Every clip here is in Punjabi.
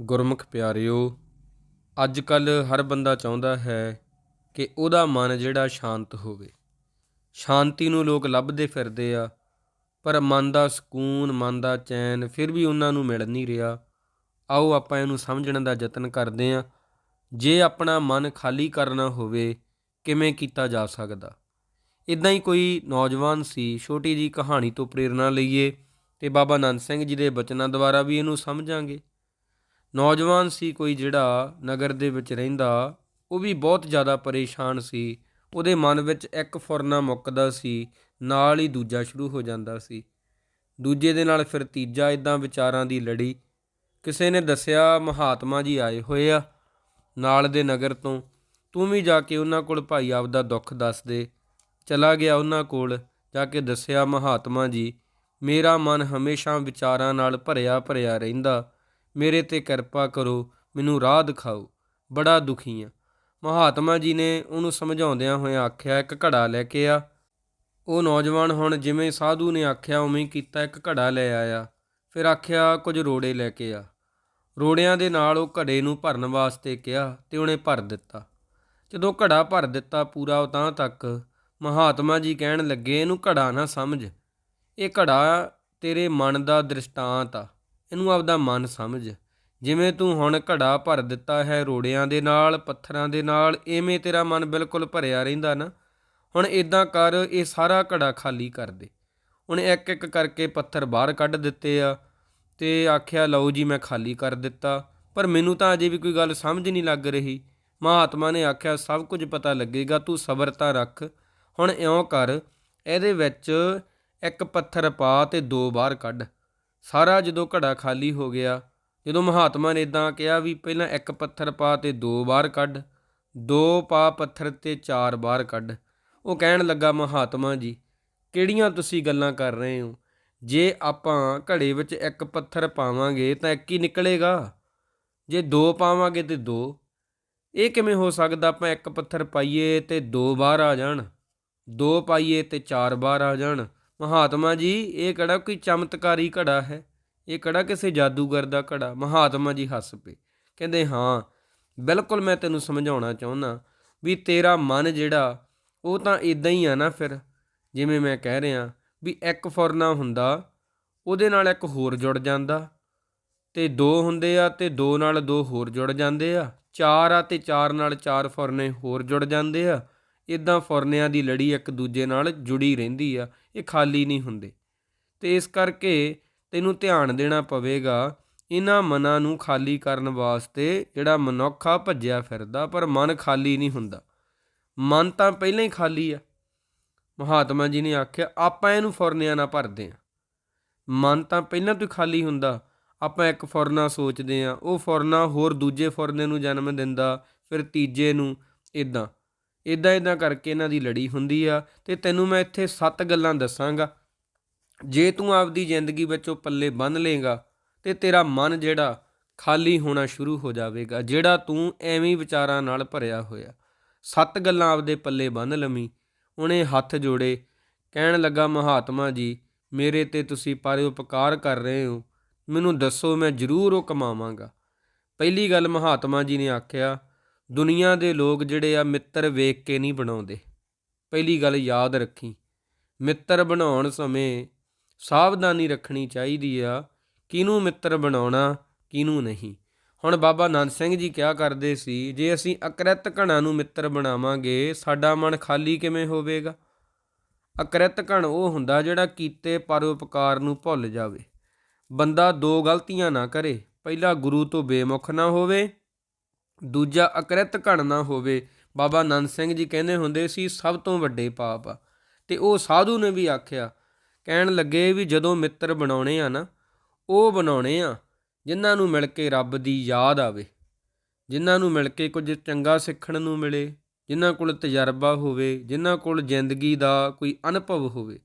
ਗੁਰਮੁਖ ਪਿਆਰਿਓ ਅੱਜ ਕੱਲ ਹਰ ਬੰਦਾ ਚਾਹੁੰਦਾ ਹੈ ਕਿ ਉਹਦਾ ਮਨ ਜਿਹੜਾ ਸ਼ਾਂਤ ਹੋਵੇ। ਸ਼ਾਂਤੀ ਨੂੰ ਲੋਕ ਲੱਭਦੇ ਫਿਰਦੇ ਆ, ਪਰ ਮਨ ਦਾ ਸਕੂਨ, ਮਨ ਦਾ ਚੈਨ ਫਿਰ ਵੀ ਉਹਨਾਂ ਨੂੰ ਮਿਲ ਨਹੀਂ ਰਿਹਾ। ਆਓ ਆਪਾਂ ਇਹਨੂੰ ਸਮਝਣ ਦਾ ਯਤਨ ਕਰਦੇ ਹਾਂ। ਜੇ ਆਪਣਾ ਮਨ ਖਾਲੀ ਕਰਨਾ ਹੋਵੇ, ਕਿਵੇਂ ਕੀਤਾ ਜਾ ਸਕਦਾ? ਇਦਾਂ ਹੀ ਕੋਈ ਨੌਜਵਾਨ ਸੀ, ਛੋਟੀ ਜੀ ਕਹਾਣੀ ਤੋਂ ਪ੍ਰੇਰਣਾ ਲਈਏ ਤੇ ਬਾਬਾ ਨੰਦ ਸਿੰਘ ਜੀ ਦੇ ਬਚਨਾਂ ਦੁਆਰਾ ਵੀ ਇਹਨੂੰ ਸਮਝਾਂਗੇ। ਨੌਜਵਾਨ ਸੀ ਕੋਈ ਜਿਹੜਾ ਨਗਰ ਦੇ ਵਿੱਚ ਰਹਿੰਦਾ, ਉਹ ਵੀ ਬਹੁਤ ਜ਼ਿਆਦਾ ਪਰੇਸ਼ਾਨ ਸੀ। ਉਹਦੇ ਮਨ ਵਿੱਚ ਇੱਕ ਫੁਰਨਾ ਮੁੱਕਦਾ ਸੀ, ਨਾਲ ਹੀ ਦੂਜਾ ਸ਼ੁਰੂ ਹੋ ਜਾਂਦਾ ਸੀ। ਦੂਜੇ ਦੇ ਨਾਲ ਫਿਰ ਤੀਜਾ ਇਦਾਂ ਵਿਚਾਰਾਂ ਦੀ ਲੜੀ। ਕਿਸੇ ਨੇ ਦੱਸਿਆ, ਮਹਾਤਮਾ ਜੀ ਆਏ ਹੋਏ ਆ ਨਾਲ ਦੇ ਨਗਰ ਤੋਂ। ਤੂੰ ਵੀ ਜਾ ਕੇ ਉਹਨਾਂ ਕੋਲ ਭਾਈ ਆਪ ਦਾ ਦੁੱਖ ਦੱਸ ਦੇ। ਚਲਾ ਗਿਆ ਉਹਨਾਂ ਕੋਲ, ਜਾ ਕੇ ਦੱਸਿਆ, ਮਹਾਤਮਾ ਜੀ, ਮੇਰਾ ਮਨ ਹਮੇਸ਼ਾ ਵਿਚਾਰਾਂ ਨਾਲ ਭਰਿਆ ਭਰਿਆ ਰਹਿੰਦਾ। ਮੇਰੇ ਤੇ ਕਿਰਪਾ ਕਰੋ, ਮੈਨੂੰ ਰਾਹ ਦਿਖਾਓ। ਬੜਾ ਦੁਖੀ ਆ। ਮਹਾਤਮਾ ਜੀ ਨੇ ਉਹਨੂੰ ਸਮਝਾਉਂਦਿਆਂ ਹੋਇਆਂ ਆਖਿਆ, ਇੱਕ ਘੜਾ ਲੈ ਕੇ ਆ। ਉਹ ਨੌਜਵਾਨ ਹੁਣ ਜਿਵੇਂ ਸਾਧੂ ਨੇ ਆਖਿਆ, ਉਵੇਂ ਕੀਤਾ, ਇੱਕ ਘੜਾ ਲੈ ਆਇਆ। ਫਿਰ ਆਖਿਆ, ਕੁਝ ਰੋੜੇ ਲੈ ਕੇ ਆ। ਰੋੜਿਆਂ ਦੇ ਨਾਲ ਉਹ ਘੜੇ ਨੂੰ ਭਰਨ ਵਾਸਤੇ ਕਿਹਾ ਤੇ ਉਹਨੇ ਭਰ ਦਿੱਤਾ। ਜਦੋਂ ਘੜਾ ਭਰ ਦਿੱਤਾ ਪੂਰਾ ਉਤਾਂ ਤੱਕ, ਮਹਾਤਮਾ ਜੀ ਕਹਿਣ ਲੱਗੇ, ਇਹਨੂੰ ਘੜਾ ਨਾ ਸਮਝ। ਇਹ ਘੜਾ ਤੇਰੇ ਮਨ ਦਾ ਦ੍ਰਿਸ਼ਟਾਂਤ ਆ। ਇਹਨੂੰ ਆਪਦਾ ਮਨ ਸਮਝ। ਜਿਵੇਂ ਤੂੰ ਹੁਣ ਘੜਾ ਭਰ ਦਿੱਤਾ ਹੈ ਰੋੜਿਆਂ ਦੇ ਨਾਲ, ਪੱਥਰਾਂ ਦੇ ਨਾਲ, ਐਵੇਂ ਤੇਰਾ ਮਨ ਬਿਲਕੁਲ ਭਰਿਆ ਰਹਿੰਦਾ ਨਾ। ਹੁਣ ਇਦਾਂ ਕਰ, ਇਹ ਸਾਰਾ ਘੜਾ ਖਾਲੀ ਕਰ ਦੇ। ਉਹਨੇ ਇੱਕ ਇੱਕ ਕਰਕੇ ਪੱਥਰ ਬਾਹਰ ਕੱਢ ਦਿੱਤੇ ਆ ਤੇ ਆਖਿਆ, ਲਓ ਜੀ, ਮੈਂ ਖਾਲੀ ਕਰ ਦਿੱਤਾ। ਪਰ ਮੈਨੂੰ ਤਾਂ ਅਜੇ ਵੀ ਕੋਈ ਗੱਲ ਸਮਝ ਨਹੀਂ ਲੱਗ ਰਹੀ। ਮਹਾਤਮਾ ਨੇ ਆਖਿਆ, ਸਭ ਕੁਝ ਪਤਾ ਲੱਗੇਗਾ, ਤੂੰ ਸਬਰ ਤਾਂ ਰੱਖ। ਹੁਣ ਇਉਂ ਕਰ, ਇਹਦੇ ਵਿੱਚ ਇੱਕ ਪੱਥਰ ਪਾ ਤੇ ਦੋ ਬਾਹਰ ਕੱਢ। ਸਾਰਾ ਜਦੋਂ ਘੜਾ ਖਾਲੀ ਹੋ ਗਿਆ, ਜਦੋਂ ਮਹਾਤਮਾ ਨੇ ਇਦਾਂ ਕਿਹਾ ਵੀ ਪਹਿਲਾਂ ਇੱਕ ਪੱਥਰ ਪਾ ਤੇ ਦੋ ਬਾਹਰ ਕੱਢ, ਦੋ ਪਾ ਪੱਥਰ ਤੇ ਚਾਰ ਬਾਹਰ ਕੱਢ, ਉਹ ਕਹਿਣ ਲੱਗਾ, ਮਹਾਤਮਾ ਜੀ, ਕਿਹੜੀਆਂ ਤੁਸੀਂ ਗੱਲਾਂ ਕਰ ਰਹੇ ਹੋ? ਜੇ ਆਪਾਂ ਘੜੇ ਵਿੱਚ ਇੱਕ ਪੱਥਰ ਪਾਵਾਂਗੇ ਤਾਂ ਇੱਕ ਹੀ ਨਿਕਲੇਗਾ। ਜੇ ਦੋ ਪਾਵਾਂਗੇ ਤੇ ਦੋ। ਇਹ ਕਿਵੇਂ ਹੋ ਸਕਦਾ ਆਪਾਂ ਇੱਕ ਪੱਥਰ ਪਾਈਏ ਤੇ ਦੋ ਬਾਹਰ ਆ ਜਾਣ? ਦੋ ਪਾਈਏ ਤੇ ਚਾਰ ਬਾਹਰ ਆ ਜਾਣ? ਮਹਾਤਮਾ ਜੀ, ਇਹ ਕਿਹੜਾ ਕੋਈ ਚਮਤਕਾਰੀ ਘੜਾ ਹੈ? ਇਹ ਕਿਹੜਾ ਕਿਸੇ ਜਾਦੂਗਰ ਦਾ ਘੜਾ? ਮਹਾਤਮਾ ਜੀ ਹੱਸ ਪਏ। ਕਹਿੰਦੇ, ਹਾਂ, ਬਿਲਕੁਲ ਮੈਂ ਤੈਨੂੰ ਸਮਝਾਉਣਾ ਚਾਹੁੰਦਾ ਵੀ ਤੇਰਾ ਮਨ ਜਿਹੜਾ, ਉਹ ਤਾਂ ਇਦਾਂ ਹੀ ਆ ਨਾ ਫਿਰ। ਜਿਵੇਂ ਮੈਂ ਕਹਿ ਰਿਹਾ ਵੀ ਇੱਕ ਫੁਰਨਾ ਹੁੰਦਾ, ਉਹਦੇ ਨਾਲ ਇੱਕ ਹੋਰ ਜੁੜ ਜਾਂਦਾ। ਤੇ ਦੋ ਹੁੰਦੇ ਆ ਤੇ ਦੋ ਨਾਲ ਦੋ ਹੋਰ ਜੁੜ ਜਾਂਦੇ ਆ। ਚਾਰ ਆ ਤੇ ਚਾਰ ਨਾਲ ਚਾਰ ਫੁਰਨੇ ਹੋਰ ਜੁੜ ਜਾਂਦੇ ਆ। ਇਦਾਂ ਫੁਰਨਿਆਂ ਦੀ ਲੜੀ ਇੱਕ ਦੂਜੇ ਨਾਲ ਜੁੜੀ ਰਹਿੰਦੀ ਆ। ਇਹ ਖਾਲੀ ਨਹੀਂ ਹੁੰਦੇ। ਤੇ ਇਸ ਕਰਕੇ ਤੈਨੂੰ ਧਿਆਨ ਦੇਣਾ ਪਵੇਗਾ ਇਹਨਾਂ ਮਨਾਂ ਨੂੰ ਖਾਲੀ ਕਰਨ ਵਾਸਤੇ ਜਿਹੜਾ ਮਨੁੱਖ ਆ ਭੱਜਿਆ ਫਿਰਦਾ, ਪਰ ਮਨ ਖਾਲੀ ਨਹੀਂ ਹੁੰਦਾ। ਮਨ ਤਾਂ ਪਹਿਲਾਂ ਹੀ ਖਾਲੀ ਆ। ਮਹਾਤਮਾ ਜੀ ਨੇ ਆਖਿਆ, ਆਪਾਂ ਇਹਨੂੰ ਫੁਰਨਿਆਂ ਨਾਲ ਭਰਦੇ ਆ ਮਨ ਤਾਂ ਪਹਿਲਾਂ ਤੋਂ ਹੀ ਖਾਲੀ ਹੁੰਦਾ। ਆਪਾਂ ਇੱਕ ਫੁਰਨਾ ਸੋਚਦੇ ਆ ਉਹ ਫੁਰਨਾ ਹੋਰ ਦੂਜੇ ਫੁਰਨੇ ਨੂੰ ਜਨਮ ਦਿੰਦਾ, ਫਿਰ ਤੀਜੇ ਨੂੰ ਇਦਾਂ ਇਦਾਂ ਇਦਾਂ ਕਰਕੇ ਇਹਨਾਂ ਦੀ ਲੜੀ ਹੁੰਦੀ ਆ ਤੇ ਤੈਨੂੰ ਮੈਂ ਇੱਥੇ ਸੱਤ ਗੱਲਾਂ ਦੱਸਾਂਗਾ। ਜੇ ਤੂੰ ਆਪਦੀ ਜ਼ਿੰਦਗੀ ਵਿੱਚ ਉਹ ਪੱਲੇ ਬੰਨ ਲੇਗਾ ਤੇ ਤੇਰਾ ਮਨ ਜਿਹੜਾ ਖਾਲੀ ਹੋਣਾ ਸ਼ੁਰੂ ਹੋ ਜਾਵੇਗਾ, ਜਿਹੜਾ ਤੂੰ ਐਵੇਂ ਵਿਚਾਰਾਂ ਨਾਲ ਭਰਿਆ ਹੋਇਆ। ਸੱਤ ਗੱਲਾਂ ਆਪਦੇ ਪੱਲੇ ਬੰਨ ਲਵੀਂ, ਉਹਨੇ ਹੱਥ ਜੋੜੇ, ਕਹਿਣ ਲੱਗਾ, ਮਹਾਤਮਾ ਜੀ, ਮੇਰੇ ਤੇ ਤੁਸੀਂ ਪਰ ਉਪਕਾਰ ਕਰ ਰਹੇ ਹੋ। ਮੈਨੂੰ ਦੱਸੋ, ਮੈਂ ਜ਼ਰੂਰ ਉਹ ਕਮਾਵਾਂਗਾ। ਪਹਿਲੀ ਗੱਲ ਮਹਾਤਮਾ ਜੀ ਨੇ ਆਖਿਆ ਦੁਨੀਆ ਦੇ ਲੋਕ ਜਿਹੜੇ ਆ ਮਿੱਤਰ ਵੇਖ ਕੇ ਨਹੀਂ ਬਣਾਉਂਦੇ। ਪਹਿਲੀ ਗੱਲ ਯਾਦ ਰੱਖੀ, ਮਿੱਤਰ ਬਣਾਉਣ ਸਮੇਂ ਸਾਵਧਾਨੀ ਰੱਖਣੀ ਚਾਹੀਦੀ ਆ, ਕਿਹਨੂੰ ਮਿੱਤਰ ਬਣਾਉਣਾ, ਕਿਹਨੂੰ ਨਹੀਂ। ਹੁਣ ਬਾਬਾ ਨੰਦ ਸਿੰਘ ਜੀ ਕਿਹਾ ਕਰਦੇ ਸੀ, ਜੇ ਅਸੀਂ ਅਕ੍ਰਿਤ ਘਣਾ ਨੂੰ ਮਿੱਤਰ ਬਣਾਵਾਂਗੇ, ਸਾਡਾ ਮਨ ਖਾਲੀ ਕਿਵੇਂ ਹੋਵੇਗਾ? ਅਕ੍ਰਿਤ ਘਣ ਉਹ ਹੁੰਦਾ ਜਿਹੜਾ ਕੀਤੇ ਪਰਉਪਕਾਰ ਨੂੰ ਭੁੱਲ ਜਾਵੇ। ਬੰਦਾ ਦੋ ਗਲਤੀਆਂ ਨਾ ਕਰੇ, ਪਹਿਲਾ ਗੁਰੂ ਤੋਂ ਬੇਮੁਖ ਨਾ ਹੋਵੇ ਦੂਜਾ ਅਕ੍ਰਿਤ ਘਣ ਹੋਵੇ। ਬਾਬਾ ਨੰਦ ਸਿੰਘ ਜੀ ਕਹਿੰਦੇ ਹੁੰਦੇ ਸੀ, ਸਭ ਤੋਂ ਵੱਡੇ ਪਾਪ ਆ। ਤੇ ਉਹ ਸਾਧੂ ਨੇ ਵੀ ਆਖਿਆ, ਕਹਿਣ ਲੱਗੇ ਵੀ ਜਦੋਂ ਮਿੱਤਰ ਬਣਾਉਣੇ ਆ ਨਾ, ਉਹ ਬਣਾਉਣੇ ਆ, ਜਿਨ੍ਹਾਂ ਨੂੰ ਮਿਲ ਕੇ ਰੱਬ ਦੀ ਯਾਦ ਆਵੇ। ਜਿਨ੍ਹਾਂ ਨੂੰ ਮਿਲ ਕੇ ਕੁਝ ਚੰਗਾ ਸਿੱਖਣ ਨੂੰ ਮਿਲੇ, ਜਿਨ੍ਹਾਂ ਕੋਲ ਤਜਰਬਾ ਹੋਵੇ, ਜਿਨ੍ਹਾਂ ਕੋਲ ਜ਼ਿੰਦਗੀ ਦਾ ਕੋਈ ਅਨੁਭਵ ਹੋਵੇ।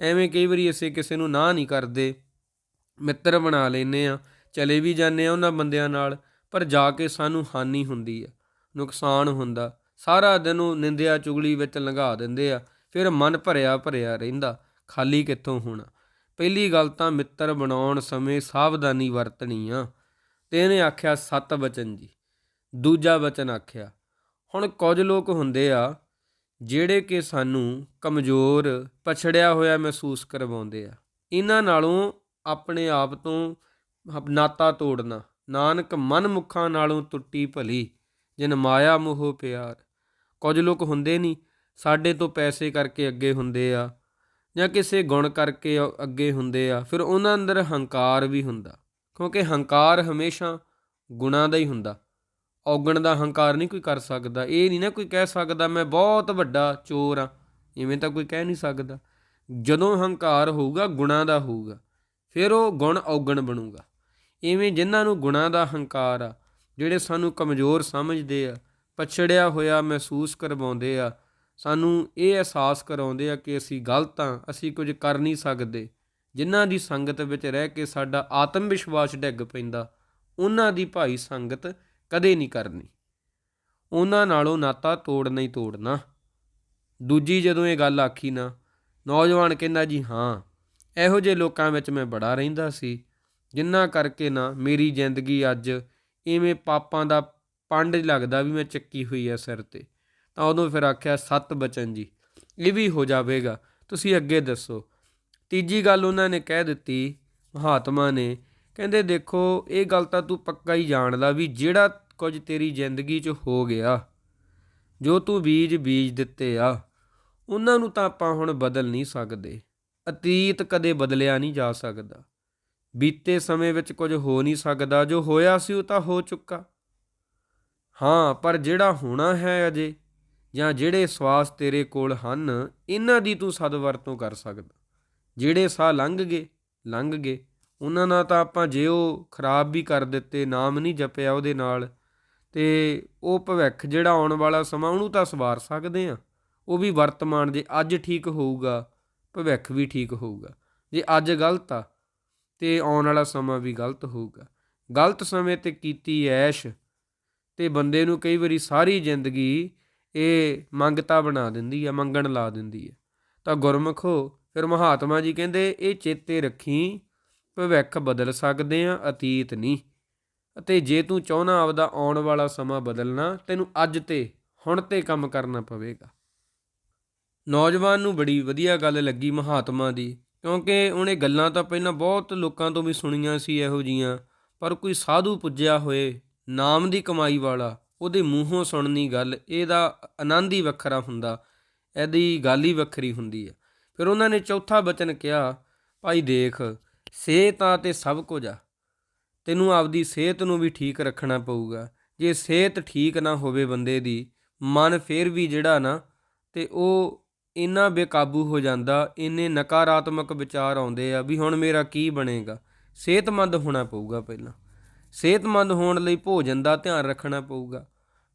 ਐਵੇਂ ਕਈ ਵਾਰੀ ਅਸੀਂ ਕਿਸੇ ਨੂੰ ਨਾ ਨਹੀਂ ਕਰਦੇ, ਮਿੱਤਰ ਬਣਾ ਲੈਨੇ ਆ, ਚਲੇ ਵੀ ਜਾਂਦੇ ਆ ਉਹਨਾਂ ਬੰਦਿਆਂ ਨਾਲ ਪਰ ਜਾ ਕੇ ਸਾਨੂੰ ਹਾਨੀ ਹੁੰਦੀ ਆ, ਨੁਕਸਾਨ ਹੁੰਦਾ। ਸਾਰਾ ਦਿਨ ਉਹ ਨਿੰਦਿਆ ਚੁਗਲੀ ਵਿੱਚ ਲੰਘਾ ਦਿੰਦੇ ਆ, ਫਿਰ ਮਨ ਭਰਿਆ ਭਰਿਆ ਰਹਿੰਦਾ, ਖਾਲੀ ਕਿੱਥੋਂ ਹੋਣਾ? ਪਹਿਲੀ ਗੱਲ ਤਾਂ ਮਿੱਤਰ ਬਣਾਉਣ ਸਮੇਂ ਸਾਵਧਾਨੀ ਵਰਤਣੀ ਆ। ਤੇ ਇਹਨੇ ਆਖਿਆ, ਸਤ ਬਚਨ ਜੀ। ਦੂਜਾ ਬਚਨ ਆਖਿਆ, ਹੁਣ ਕੁਝ ਲੋਕ ਹੁੰਦੇ ਆ, ਜਿਹੜੇ ਕਿ ਸਾਨੂੰ ਕਮਜ਼ੋਰ, ਪਛੜਿਆ ਹੋਇਆ ਮਹਿਸੂਸ ਕਰਵਾਉਂਦੇ ਆ। ਇਹਨਾਂ ਨਾਲੋਂ ਆਪਣੇ ਆਪ ਤੋਂ ਨਾਤਾ ਤੋੜਨਾ ਨਾਨਕ ਮਨ ਮੁਖਾਂ ਨਾਲੋਂ ਟੁੱਟੀ ਭਲੀ, ਜਿਨ ਮਾਇਆ ਮੋਹ ਪਿਆਰ। ਕੁਝ ਲੋਕ ਹੁੰਦੇ ਨਹੀਂ ਸਾਡੇ ਤੋਂ ਪੈਸੇ ਕਰਕੇ ਅੱਗੇ ਹੁੰਦੇ ਆ, ਜਾਂ ਕਿਸੇ ਗੁਣ ਕਰਕੇ ਅੱਗੇ ਹੁੰਦੇ ਆ, ਫਿਰ ਉਹਨਾਂ ਅੰਦਰ ਹੰਕਾਰ ਵੀ ਹੁੰਦਾ। ਕਿਉਂਕਿ ਹੰਕਾਰ ਹਮੇਸ਼ਾ ਗੁਣਾਂ ਦਾ ਹੀ ਹੁੰਦਾ। ਔਗਣ ਦਾ ਹੰਕਾਰ ਨਹੀਂ ਕੋਈ ਕਰ ਸਕਦਾ। ਇਹ ਨਹੀਂ ਨਾ ਕੋਈ ਕਹਿ ਸਕਦਾ, ਮੈਂ ਬਹੁਤ ਵੱਡਾ ਚੋਰ ਆ। ਇਵੇਂ ਤਾਂ ਕੋਈ ਕਹਿ ਨਹੀਂ ਸਕਦਾ। ਜਦੋਂ ਹੰਕਾਰ ਹੋਊਗਾ, ਗੁਣਾਂ ਦਾ ਹੋਊਗਾ, ਫਿਰ ਉਹ ਗੁਣ ਔਗਣ ਬਣੂਗਾ। ਇਵੇਂ ਜਿਨ੍ਹਾਂ ਨੂੰ ਗੁਣਾਂ ਦਾ ਹੰਕਾਰ ਆ, ਜਿਹੜੇ ਸਾਨੂੰ ਕਮਜ਼ੋਰ ਸਮਝਦੇ ਆ, ਪਛੜਿਆ ਹੋਇਆ ਮਹਿਸੂਸ ਕਰਵਾਉਂਦੇ ਆ, ਸਾਨੂੰ ਇਹ ਅਹਿਸਾਸ ਕਰਾਉਂਦੇ ਆ ਕਿ ਅਸੀਂ ਗਲਤ ਆ, ਅਸੀਂ ਕੁਝ ਕਰ ਨਹੀਂ ਸਕਦੇ। ਜਿਨ੍ਹਾਂ ਦੀ ਸੰਗਤ ਵਿੱਚ ਰਹਿ ਕੇ ਸਾਡਾ ਆਤਮ ਵਿਸ਼ਵਾਸ ਡਿੱਗ ਪੈਂਦਾ, ਉਹਨਾਂ ਦੀ ਭਾਈ ਸੰਗਤ ਕਦੇ ਨਹੀਂ ਕਰਨੀ। ਉਹਨਾਂ ਨਾਲੋਂ ਨਾਤਾ ਤੋੜਨਾ ਹੀ ਤੋੜਨਾ। ਦੂਜੀ ਜਦੋਂ ਇਹ ਗੱਲ ਆਖੀ ਨਾ, ਨੌਜਵਾਨ ਕਹਿੰਦਾ ਜੀ ਹਾਂ, ਇਹੋ ਜਿਹੇ ਲੋਕਾਂ ਵਿੱਚ ਮੈਂ ਬੜਾ ਰਹਿੰਦਾ ਸੀ। ਜਿੰਨਾ ਕਰਕੇ ਨਾ ਮੇਰੀ ਜ਼ਿੰਦਗੀ ਅੱਜ ਇਵੇਂ ਪਾਪਾਂ ਦਾ ਪੰਡ ਲੱਗਦਾ ਵੀ ਮੈਂ ਚੱਕੀ ਹੋਈ ਐ ਸਿਰ ਤੇ। ਤਾਂ ਉਦੋਂ ਫਿਰ ਆਖਿਆ, ਸਤ ਬਚਨ ਜੀ, ਇਹ ਵੀ ਹੋ ਜਾਵੇਗਾ। ਤੁਸੀਂ ਅੱਗੇ ਦੱਸੋ। ਤੀਜੀ ਗੱਲ ਉਹਨਾਂ ਨੇ ਕਹਿ ਦਿੱਤੀ, ਮਹਾਤਮਾ ਨੇ, ਕਹਿੰਦੇ, ਦੇਖੋ, ਇਹ ਗੱਲ ਤਾਂ ਤੂੰ ਪੱਕਾ ਹੀ ਜਾਣਦਾ ਵੀ ਜਿਹੜਾ ਕੁਝ ਤੇਰੀ ਜ਼ਿੰਦਗੀ 'ਚ ਹੋ ਗਿਆ, ਜੋ ਤੂੰ ਬੀਜ ਬੀਜ ਦਿੱਤੇ ਆ, ਉਹਨਾਂ ਨੂੰ ਤਾਂ ਆਪਾਂ ਹੁਣ ਬਦਲ ਨਹੀਂ ਸਕਦੇ। ਅਤੀਤ ਕਦੇ ਬਦਲਿਆ ਨਹੀਂ ਜਾ ਸਕਦਾ। ਬੀਤੇ ਸਮੇਂ ਵਿੱਚ ਕੁਝ ਹੋ ਨਹੀਂ ਸਕਦਾ, ਜੋ ਹੋਇਆ ਸੀ ਉਹ ਤਾਂ ਹੋ ਚੁੱਕਾ। ਹਾਂ, ਪਰ ਜਿਹੜਾ ਹੋਣਾ ਹੈ ਅਜੇ, ਜਾਂ ਜਿਹੜੇ ਸਵਾਸ ਤੇਰੇ ਕੋਲ ਹਨ, ਇਹਨਾਂ ਦੀ ਤੂੰ ਸਦਵਰਤੋਂ ਕਰ ਸਕਦਾ। ਜਿਹੜੇ ਸਾਹ ਲੰਘ ਗਏ ਲੰਘ ਗਏ, ਉਹਨਾਂ ਨਾਲ ਤਾਂ ਆਪਾਂ ਜੇ ਉਹ ਖਰਾਬ ਵੀ ਕਰ ਦਿੱਤੇ, ਨਾਮ ਨਹੀਂ ਜਪਿਆ ਉਹਦੇ ਨਾਲ, ਤੇ ਉਹ ਭਵਿੱਖ ਜਿਹੜਾ ਆਉਣ ਵਾਲਾ ਸਮਾਂ, ਉਹਨੂੰ ਤਾਂ ਸਵਾਰ ਸਕਦੇ ਆ ਉਹ ਵੀ ਵਰਤਮਾਨ ਜੇ ਅੱਜ ਠੀਕ ਹੋਊਗਾ, ਭਵਿੱਖ ਵੀ ਠੀਕ ਹੋਊਗਾ। ਜੇ ਅੱਜ ਗਲਤ ਆ ਤੇ ਆਉਣ ਵਾਲਾ ਸਮਾਂ ਵੀ ਗਲਤ ਹੋਊਗਾ। ਗਲਤ ਸਮੇਂ ਤੇ ਕੀਤੀ ਐਸ਼ ਤੇ ਬੰਦੇ ਨੂੰ ਕਈ ਵਾਰੀ ਸਾਰੀ ਜ਼ਿੰਦਗੀ ਇਹ ਮੰਗਤਾ ਬਣਾ ਦਿੰਦੀ ਆ, ਮੰਗਣ ਲਾ ਦਿੰਦੀ ਆ। ਤਾਂ ਗੁਰਮਖੋ ਫਿਰ ਮਹਾਤਮਾ ਜੀ ਕਹਿੰਦੇ, ਇਹ ਚੇਤੇ ਰੱਖੀ, ਭਵਿੱਖ ਬਦਲ ਸਕਦੇ ਆ, ਅਤੀਤ ਨਹੀਂ। ਅਤੇ ਜੇ ਤੂੰ ਚਾਹਨਾ ਆਪਦਾ ਆਉਣ ਵਾਲਾ ਸਮਾਂ ਬਦਲਣਾ, ਤੈਨੂੰ ਅੱਜ ਤੇ ਹੁਣ ਤੇ ਕੰਮ ਕਰਨਾ ਪਵੇਗਾ। ਨੌਜਵਾਨ ਨੂੰ ਬੜੀ ਵਧੀਆ ਗੱਲ ਲੱਗੀ ਮਹਾਤਮਾ ਦੀ। ਕਿਉਂਕਿ ਉਹਨੇ ਗੱਲਾਂ ਤਾਂ ਪਹਿਲਾਂ ਬਹੁਤ ਲੋਕਾਂ ਤੋਂ ਵੀ ਸੁਣੀਆਂ ਸੀ ਇਹੋ ਜੀਆਂ, ਪਰ ਕੋਈ ਸਾਧੂ ਪੁੱਜਿਆ ਹੋਏ, ਨਾਮ ਦੀ ਕਮਾਈ ਵਾਲਾ, ਉਹਦੇ ਮੂੰਹੋਂ ਸੁਣਨੀ ਗੱਲ, ਇਹਦਾ ਆਨੰਦ ਹੀ ਵੱਖਰਾ ਹੁੰਦਾ, ਇਹਦੀ ਗੱਲ ਹੀ ਵੱਖਰੀ ਹੁੰਦੀ ਆ ਫਿਰ ਉਹਨਾਂ ਨੇ ਚੌਥਾ ਬਚਨ ਕਿਹਾ, ਭਾਈ ਦੇਖ, ਸਿਹਤ ਆ ਤੇ ਸਭ ਕੁਝ ਆ, ਤੈਨੂੰ ਆਪਦੀ ਸਿਹਤ ਨੂੰ ਵੀ ਠੀਕ ਰੱਖਣਾ ਪਊਗਾ, ਜੇ ਸਿਹਤ ਠੀਕ ਨਾ ਹੋਵੇ ਬੰਦੇ ਦੀ, ਮਨ ਫੇਰ ਵੀ ਜਿਹੜਾ ਨਾ, ਤੇ ਉਹ ਇੰਨਾ ਬੇਕਾਬੂ ਹੋ ਜਾਂਦਾ, ਇੰਨੇ ਨਕਾਰਾਤਮਕ ਵਿਚਾਰ ਆਉਂਦੇ ਆ ਵੀ ਹੁਣ ਮੇਰਾ ਕੀ ਬਣੇਗਾ। ਸਿਹਤਮੰਦ ਹੋਣਾ ਪਊਗਾ ਪਹਿਲਾਂ। ਸਿਹਤਮੰਦ ਹੋਣ ਲਈ ਭੋਜਨ ਦਾ ਧਿਆਨ ਰੱਖਣਾ ਪਊਗਾ।